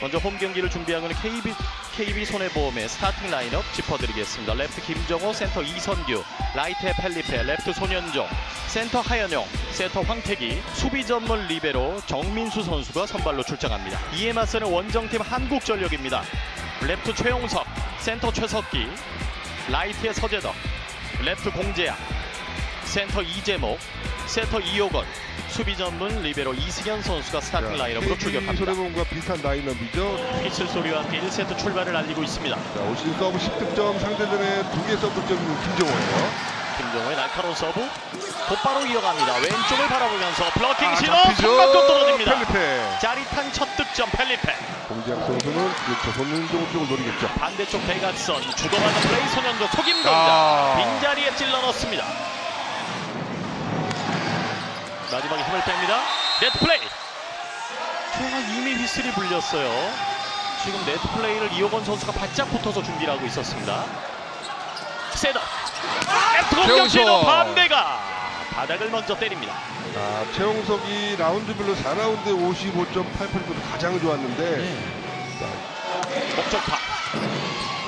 먼저 홈 경기를 준비하고 있는 KB, KB 손해보험의 스타팅 라인업 짚어드리겠습니다. 레프트 김정호, 센터 이선규, 라이트에 펠리페, 레프트 손현종, 센터 하현영, 센터 황태기, 수비 전문 리베로 정민수 선수가 선발로 출장합니다. 이에 맞서는 원정팀 한국전력입니다. 레프트 최용석, 센터 최석기, 라이트의 서재덕, 레프트 공재양, 센터 이재목, 센터 이호건, 수비 전문 리베로 이승현 선수가 스타팅 라인업으로 출격합니다. 손해보험과 비슷한 라인업이죠. 피칠 소리와 함께 1세트 출발을 알리고 있습니다. 자, 올 시즌 서브 10득점, 상대전에 2개 서브점인 김정호예요. 김정호의 날카로운 서브 곧바로 이어갑니다. 왼쪽을 바라보면서 블러킹 아, 신호 잡히죠. 손막고 떨어집니다. 펠리페. 짜릿한 첫 득점 펠리페 공지학 선수는 그렇죠. 손흥정 쪽을 노리겠죠. 반대쪽 대각선 주고받는 플레이 손현조 속임 동작 아. 빈자리에 찔러 넣습니다. 마지막에 힘을 뺍니다. 네트 플레이. 최영아 이미 휘슬이 불렸어요. 지금 네트 플레이를 이호건 선수가 바짝 붙어서 준비를 하고 있었습니다. 세더. 네트 공격 최용석. 시도 반대가 바닥을 먼저 때립니다. 아, 최홍석이 라운드별로 4라운드에 55.88% 가장 좋았는데 네. 목적파.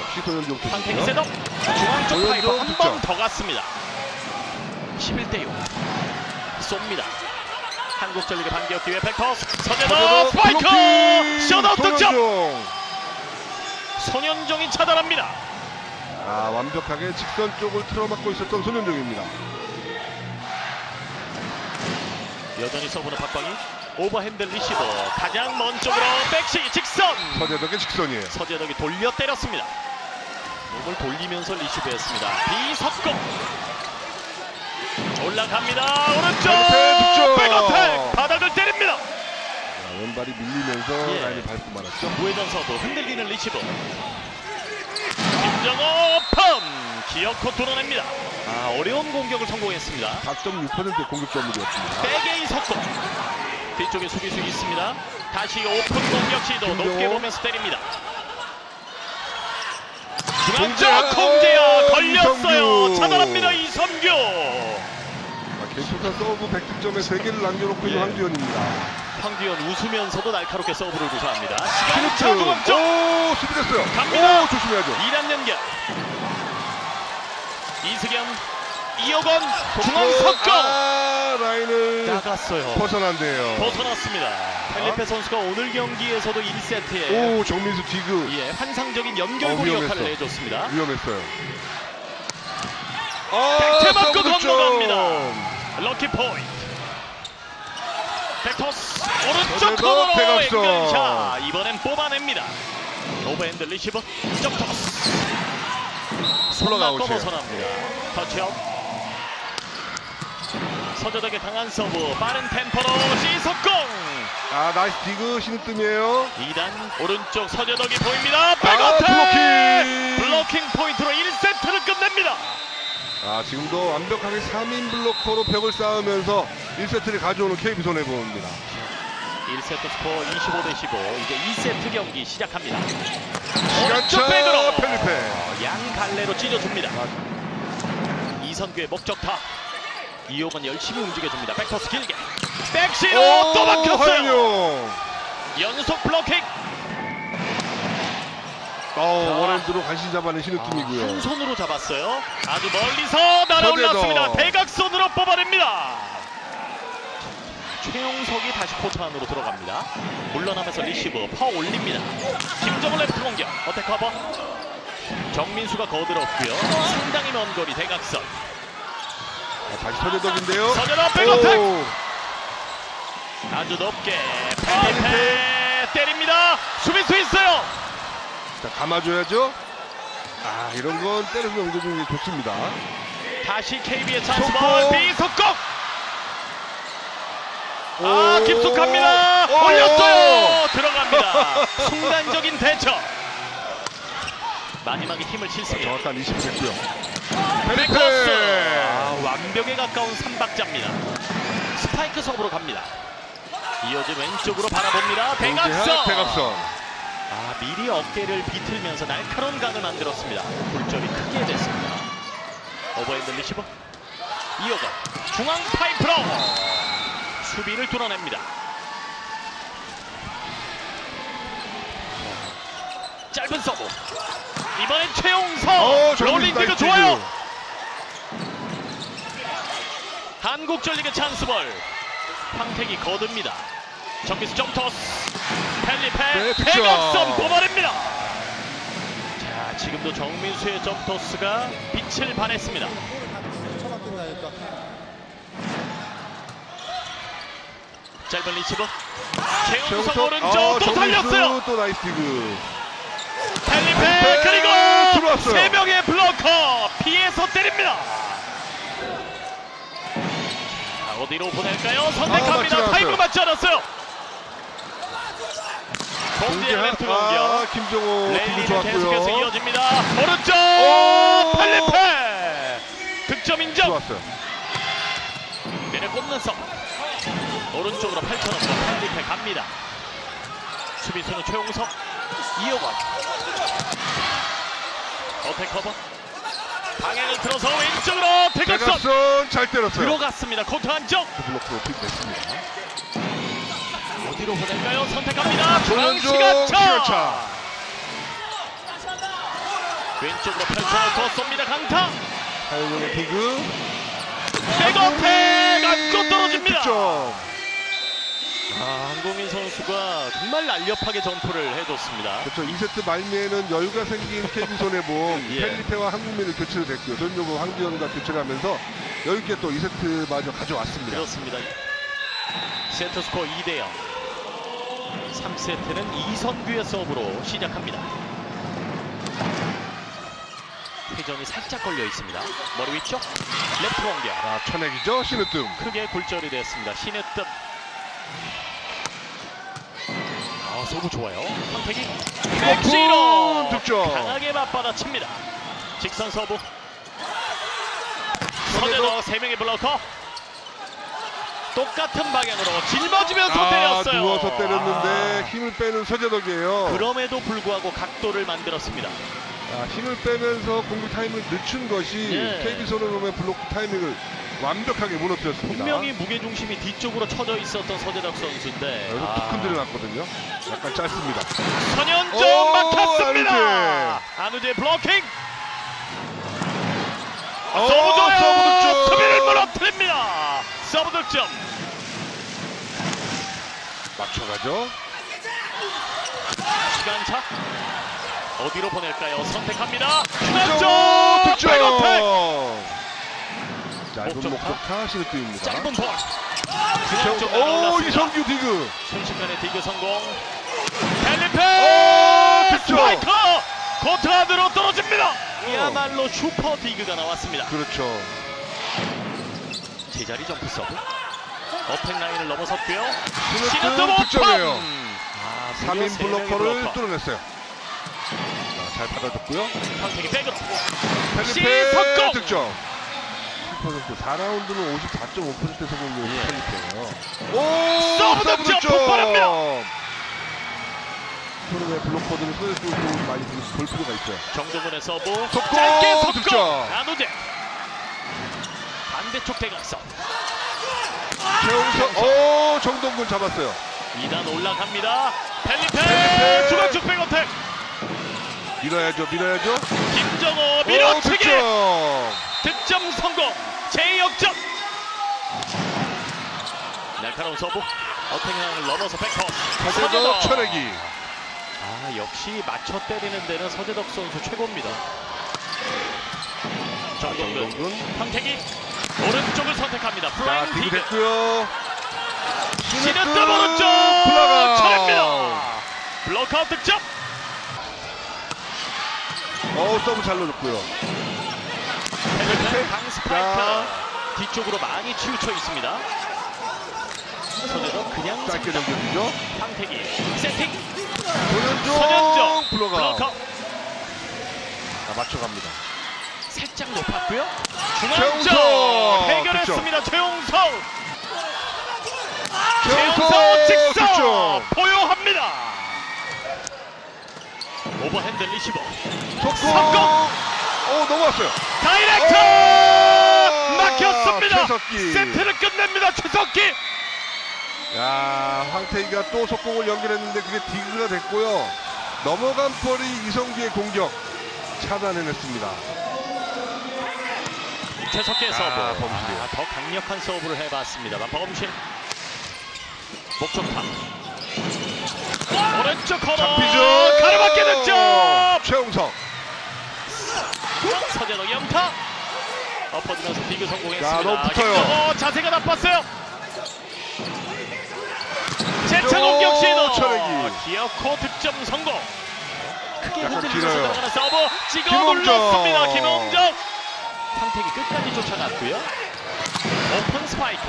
역시 판테기 투수죠. 셋업 중앙 쪽 조현종 파이브 한 득점. 번더 갔습니다 11대 6 쏩니다. 한국전력의 반격 기회 서재도 스파이크 블로킹! 셧아웃 득점! 손현종. 손현종이 차단합니다. 아, 완벽하게 직선 쪽을 틀어막고 있었던 손현종입니다. 여전히 서브는 박광희. 오버핸드 리시버. 가장 먼 쪽으로 백시 직선! 서재덕의 직선이에요. 서재덕이 돌려 때렸습니다. 몸을 돌리면서 리시브했습니다. 비석공 올라갑니다 오른쪽 백어택 득점! 백어택 바닥을 때립니다 자, 왼발이 밀리면서 예. 라인을 밟고 말았죠. 우회전 서브 흔들리는 리시브 김정호 펌 기어코 뚫어냅니다 아 어려운 공격을 성공했습니다 4.6%의 공격 점유율이었습니다. 백에이 석공 뒤쪽에 수비수 있습니다 다시 오픈 공격 시도 김정호. 높게 보면서 때립니다. 중앙쪽 공재야 아, 개투사 서브 100득점에 3개를 남겨놓고 있는 예. 황지현입니다. 황기현 웃으면서도 날카롭게 서브를 구사합니다 시간 중앙쪽 오, 수비됐어요. 갑니다. 오, 조심해야죠. 2단 연결 이승현 이호건 중앙 석점 아, 라인을 나갔어요 벗어난대요. 벗어났습니다 펠리페 선수가 오늘 경기에서도 1세트에 오, 정민수 디그 예, 환상적인 연결고리 어. 역할을 해줬습니다 위험했어요. 아, 백태 맞고. 건너갑니다. 럭키 포인트. 백토스 오른쪽 코너로. 앵글샷. 이번엔 뽑아냅니다. 오버핸드 리시브 점 토스. 올라가고 손 있어요. 벗어납니다. 터치업 서재덕의 강한 서브. 빠른 템포로 시속공. 아, 나이스 디그 신으뜸이에요. 2단 오른쪽 서재덕이 보입니다. 아, 백어택! 블로킹. 블로킹 포인트로 1세트를 끝냅니다 아, 지금도 완벽하게 3인 블로커로 벽을 쌓으면서 1세트를 가져오는 KB 손해보험입니다. 1세트 스코어 25 대 15 이제 2세트 경기 시작합니다. 시간차 백으로. 펠리페. 양 갈래로 찢어줍니다. 아, 이선규의 목적타. 이호건 열심히 움직여줍니다. 백터스 길게. 백시로 오, 또 막혔어요. 화연용. 연속 블로킹 어, 원핸드로 간신 잡아낸 신우팀이고요. 한 손으로 잡았어요. 아주 멀리서 날아올랐습니다. 대각선으로 뽑아냅니다. 최용석이 다시 코트 안으로 들어갑니다. 물러나면서 리시브 퍼 올립니다. 김정은 레프트 공격. 어택 커버. 정민수가 거들었고요. 상당히 먼 거리 대각선. 아, 다시 서재덕인데요. 서재덕 백어택. 오, 아주 높게. 펠리페 때립니다. 수비수 있어요 자, 감아줘야죠. 아, 이런 건 때려서 넘겨주는 게 좋습니다. 다시 KB의 찬스볼 속공. 비속공 아 오. 깊숙합니다 오. 올렸어요 들어갑니다 순간적인 대처 마지막에 힘을 실습니다 정확한 20 됐고요. 백커스 아, 완벽에 가까운 삼박자입니다 스파이크 서브로 갑니다 이어진 왼쪽으로 바라봅니다 대각선 대각선. 아 미리 어깨를 비틀면서 날카로운 각을 만들었습니다 골절이 크게 됐습니다 오버핸드 리시버 이어가 중앙 파이프로 수비를 뚫어냅니다 짧은 서브. 이번엔 최용석. 어, 정민 롤링 디그 나이스 좋아요. 한국전력의 찬스볼. 황택이 거듭니다. 정비수 점토스. 펠리페 네. 대각선 뽑아냅니다. 자, 지금도 정민수의 점토스가 빛을 발했습니다. 짧은 리시브. 최용석 오른쪽 아, 또 살렸어요. 또 나이스 디그 펠리페 그리고 들어왔어요. 세 명의 블로커 피해서 때립니다. 자, 어디로 보낼까요? 아, 선택합니다. 않았어요. 타이밍 맞지 않았어요. 렌트 아, 공격. 디그 랠리는 계속해서 이어집니다. 오른쪽! 오! 펠리페 득점 인정. 좋았어요. 내려 꽂는 서 오른쪽으로 펼쳐놓고 펠리페 갑니다. 수비수는 최용석. 이어관 어택 커버. 방향을 틀어서 왼쪽으로 대각선! 잘 때렸어요. 들어갔습니다. 코트 한쪽! 블록으로 픽 냈습니다 어디로 보낼까요? 선택합니다. 시간차 시간차. 왼쪽으로 펼쳐놓고 쏩니다. 강타 하영의 디그 백어택 안고 떨어집니다. 득점 아, 한국민 선수가 정말 날렵하게 점프를 해줬습니다. 그렇죠 2세트 말미에는 여유가 생긴 KB 손해보험 예. 펠리페와 한국민을 교체를 됐고요 손정호 황지현과 교체를 하면서 여유있게 또 2세트마저 가져왔습니다 그렇습니다. 세트 스코어 2대 0. 3세트는 이선규의 서브로 시작합니다. 회전이 살짝 걸려 있습니다. 머리 위쪽 레프트 공격 아 천액이죠 신으뜸 크게 굴절이 됐습니다. 신의 뜻. 아 서브 좋아요. 황택이 백시로 득점. 강하게 맞받아칩니다. 직선 서브. 서대도. 서대도 세 명의 블로커. 똑같은 방향으로 짊어지면서 아 때렸어요. 누워서 때렸는데 힘을 빼는 서재덕이에요 아, 그럼에도 불구하고 각도를 만들었습니다. 아, 힘을 빼면서 공격 타임을 늦춘 것이 예. KB 손해보험의 블록 타이밍을 완벽하게 무너뜨렸습니다 분명히 무게 중심이 뒤쪽으로 쳐져 있었던 서대덕 선수인데 여기서 아, 툭 흔들어 놨거든요 약간 짧습니다 선현종 오, 막혔습니다. 안우재 블로킹. 어, 서브 좋아요. 서브 득점. 맞춰가죠 시간차. 어디로 보낼까요? 선택합니다. 득점 득점. 짧은 목적타. 신으뜸입니다 짧은 볼. 오 이성규 디그 순식간에 디그 성공. 득점. 스파이커 코트 안으로 떨어집니다. 이야말로 슈퍼 디그가 나왔습니다. 그렇죠 제자리 점프 서브. 어택 라인을 넘어섰고요. 시너트 득점이에요 아, 3인 세 명의 블로커를 블로커. 뚫어냈어요 자, 잘 받아줬고요 황택이 백으로. 시석공! 득점 10% 4라운드는 54.5% 성공률 예. 펠리페예요 오 서브 득점 폭발합니다. 서로의 블록커들을 손에 쓰고 많이 볼 필요가 있어요 정동훈의 서브. 속공! 짧게 속공. 득점! 안우재. 반대쪽 대각선. 최용석 오 정동근 잡았어요 2단 올라갑니다. 펠리페! 중앙쪽 백어택. 밀어야죠 밀어야죠 김정호 오, 밀어치기. 득점 득점 성공. 제 역전. 날카로운 서브. 어택량을 넘어서 백커. 서재덕 천액이 아 역시 맞춰 때리는 데는 서재덕 선수 최고입니다. 정동근, 정동근 황택이 오른쪽을 선택합니다. 자 플라잉 디그. 됐고요 뜸 오른쪽. 차례입니다. 블록아웃 득점. 어 서브 잘 넣어줬고요 펠리페 강 스파이크 자. 뒤쪽으로 많이 치우쳐 있습니다. 서재덕 그냥 짧게 넘겨주죠 황택이 세팅 블로가 블록아웃 자, 맞춰갑니다 살짝 높았고요. 중앙쪽 해결했습니다. 최용석 최용석 직선 득점 보유합니다. 오버핸드 리시버 속공 성공! 오 넘어왔어요 다이렉트 오! 막혔습니다. 최석기. 세트를 끝냅니다. 최석기. 야 황태기가 또 속공을 연결했는데 그게 디그가 됐고요 넘어간 볼이 이성규의 공격 차단해냈습니다. 최석계 아, 서브. 범실이에요. 아, 더 강력한 서브를 해봤습니다만 범실. 목적타. 오른쪽 커버. 잡히죠. 가로막기 득점. 최용석. 서재덕 영타. 엎어지면서 디그 성공했습니다. 야, 너무 붙어요. 김정호 자세가 나빴어요. 재차 공격 시도. 기어코 득점 성공. 크게 흔들리면서. 들어가는 서브 찍어 김홍정. 눌렀습니다. 김홍정. 황택이 끝까지 쫓아갔고요. 오픈 스파이크.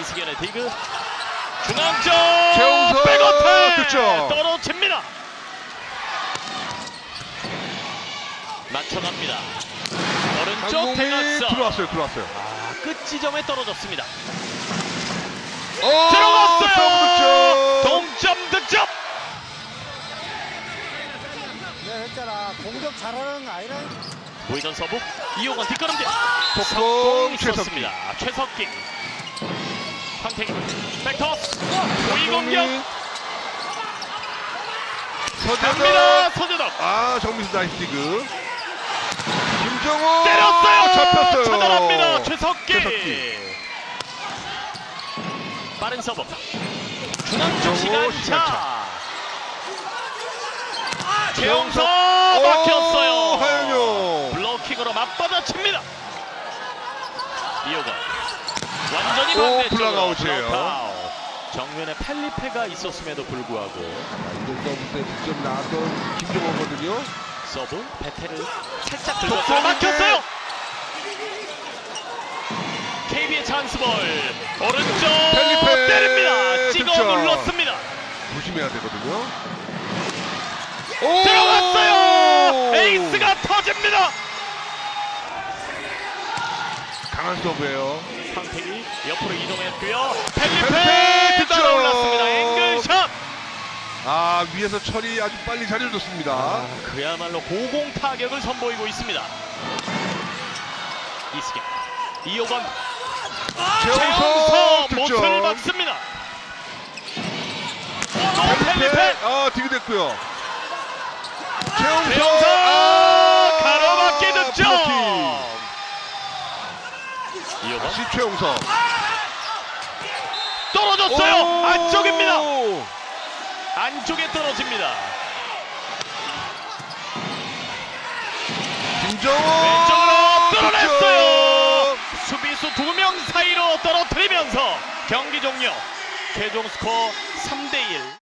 이승현의 디그. 중앙쪽. 최용석 백어택. 득점. 떨어집니다. 맞춰갑니다. 오른쪽 대각선. 들어왔어요. 들어왔어요. 아, 끝 지점에 떨어졌습니다. 오, 들어갔어요. 서브 득점. 동점 득점. 내가 했잖아. 공격 잘하는 아이라 보이던 서브 이호건 뒷걸음질. 속공 성공 최석기. 있었습니다. 최석기. 황태기 백토스 고위 공격. 서재덕. 서재덕. 아 정민수 나이스 디그. 김정호. 때렸어요. 잡혔어요. 차단합니다. 최석기. 최석기. 빠른 서브 중앙쪽 시간차 시간차. 최영석 칩니다 이호건 완전히 오, 반대쪽으로 블락아웃이에요. 정면에 펠리페가 있었음에도 불구하고 이번 서브 때 득점 나왔던 김정호거든요. 서브 배테를 살짝. 긁었어요 막혔어요 KB의 찬스볼 오른쪽 펠리페 때립니다 찍어 득점. 눌렀습니다 조심해야 되거든요. 오! 들어갔어요 에이스가 터집니다 강한 서브예요. 황택이 옆으로 이동했고요 펠리페 펠리페 득점. 따라 올랐습니다 앵글샷 아 위에서 처리 아주 빨리 잘해줬습니다. 아, 그야말로 고공 타격을 선보이고 있습니다 이승현 이호건 최우석 최영석. 못을 박습니다 또 펠리페 펠리페 아 디그 됐고요. 최용석 최영석 아, 가로막기 득점 블로킹. 이호건 다시 최용석. 떨어졌어요. 오! 안쪽입니다. 안쪽에 떨어집니다. 김정호! 왼쪽으로 뚫어냈어요. 득점. 수비수 두 명 사이로 떨어뜨리면서 경기 종료. 최종 스코어 3대 1